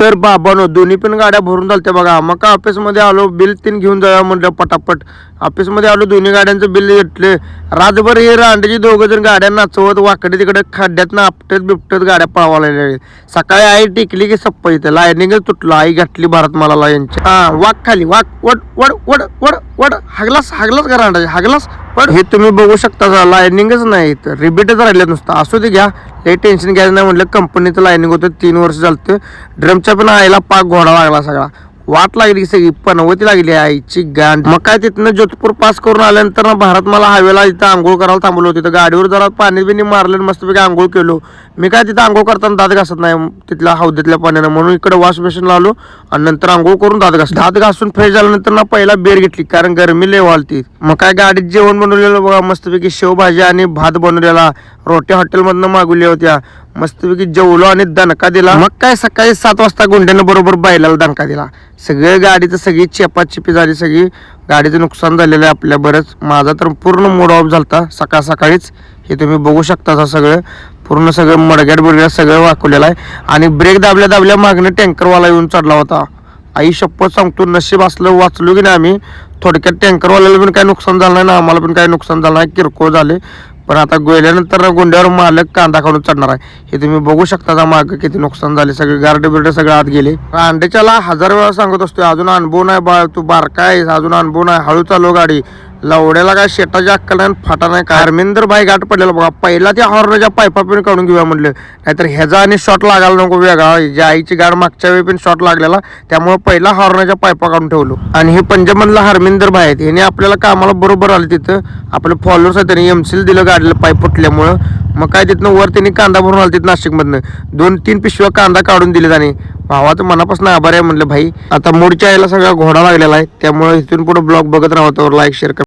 तर बाबानो दोन्ही पण गाड्या भरून चालत्या बघा. मग का ऑफिसमध्ये आलो बिल तीन घेऊन जाऊया म्हटलं पटापट. ऑफिसमध्ये आलो दोन्ही गाड्यांचं बिल घेतले. रातभर हे रांडेची दोघं जण गाड्या नाचवत वाकडे तिकडे खड्ड्यात आपटत बिपटत गाड्या पळवा लागल्या सकाळी आई टिकली की सप्प इथे. लायनिंगच तुटलं. आई घातली भारत मला यांची. हा वाघ खाली. वाक वड वड वड वड वड. हागलास हागलास का रांडाचे? हागलास? पण हे तुम्ही बघू शकता लायनिंगच नाही. तर रिबीटच राहिले नुसतं. असू दे घ्या. हे टेन्शन घ्यायचं नाही म्हटलं कंपनीचं लायनिंग होतं तीन वर्ष झालं ड्रमच्या पण आईला पाक घोडा लागला सगळा. वाट लागली सगळी पनवती लागली आईची गांड. मग काय तिथनं जोधपूर पास करून आल्यानंतर ना भारत मला हायवेला इथं आंघोळ करायला थांबलो तिथं गाडीवर जरा पाणी बिनी मारलं आणि मस्तपैकी आंघोळ केलो. मी काय तिथं आंघोळ करताना दात घासत नाही तिथल्या हौद्यातल्या पाण्यानं. म्हणून इकडे वॉश बेसिनला आलो आणि नंतर आंघोळ करून दात घास दात घासून फ्रेश झाल्यानंतर ना पहिला बेर घेतली कारण गरमी लय वालती मग काय गाडीत जेवण बनवलेलं बघा मस्तपैकी शेवभाजी आणि भात बनवलेला. रोट्या हॉटेलमधनं मागवल्या होत्या. मस्तपैकी जेवलो आणि दणका दिला. मग काय सकाळी सात वाजता गुंड्यानं बरोबर बैलाला दणका दिला. सगळं गाडीचं सगळी चेपाचेपी झाली सगळी. गाडीचं नुकसान झालेलं आहे आपल्या बरंच. माझा तर पूर्ण मूड ऑफ झालता सकाळ सकाळीच. हे तुम्ही बघू शकता असं सगळं. पूर्ण सगळं मडग्यात बडग्यात सगळं वाकवलेलं आहे. आणि ब्रेक दाबल्या दाबल्या मागणं टँकरवाला येऊन चढला होता. आई शपथ सांगतो नशीब असलं वाचलो की नाही आम्ही. थोडक्यात टँकरवाल्याला पण काही नुकसान झालं नाही ना आम्हाला पण काही नुकसान झालं नाही. किरकोळ झाले. पण आता गेल्यानंतर गोंड्यावर मालक कांदा काढून चढणार आहे. हे तुम्ही बघू शकता का मागं किती नुकसान झाले. सगळे गार्ड बिर्ड सगळे आत गेले. अंड्याच्याला हजार वेळा सांगत असतो अजून अनुभव नाही बा तू बारका आहेस अजून अनुभव नाही हळू चालू गाडी. लवड्याला काय शेताच्या अक्कल आणि फाटा नाही काय? हरमिंदर भाई गाठ पडलेला बघा. पहिला त्या हॉर्नच्या पायपा पण काढून घेऊया म्हणलं. नाहीतर ह्याचा आणि शॉट लागायला नको वेगळा. ज्या आईची गाड मागच्या वेळी पण शॉट लागलेला त्यामुळे पहिला हॉर्नच्या पायपा काढून ठेवलो. आणि हे पंजाबमधला हरमिंदर भाई आहेत. ह्याने आपल्याला कामाला बरोबर आलं तिथं. आपले फॉलोअर्स आहेत त्यांनी एमसील दिलं गाडीला पाईप फुटल्यामुळं. मग काय तिथनं वर त्यांनी कांदा भरून आला तिथं नाशिकमधनं. दोन तीन पिशव्या कांदा काढून दिले त्याने भावाचं मनापासून आभार आहे म्हणलं भाई. आता मोडच्या यायला सगळा घोडा लागलेला आहे. त्यामुळे इथून पुढे ब्लॉग बघत राहतो लाईक शेअर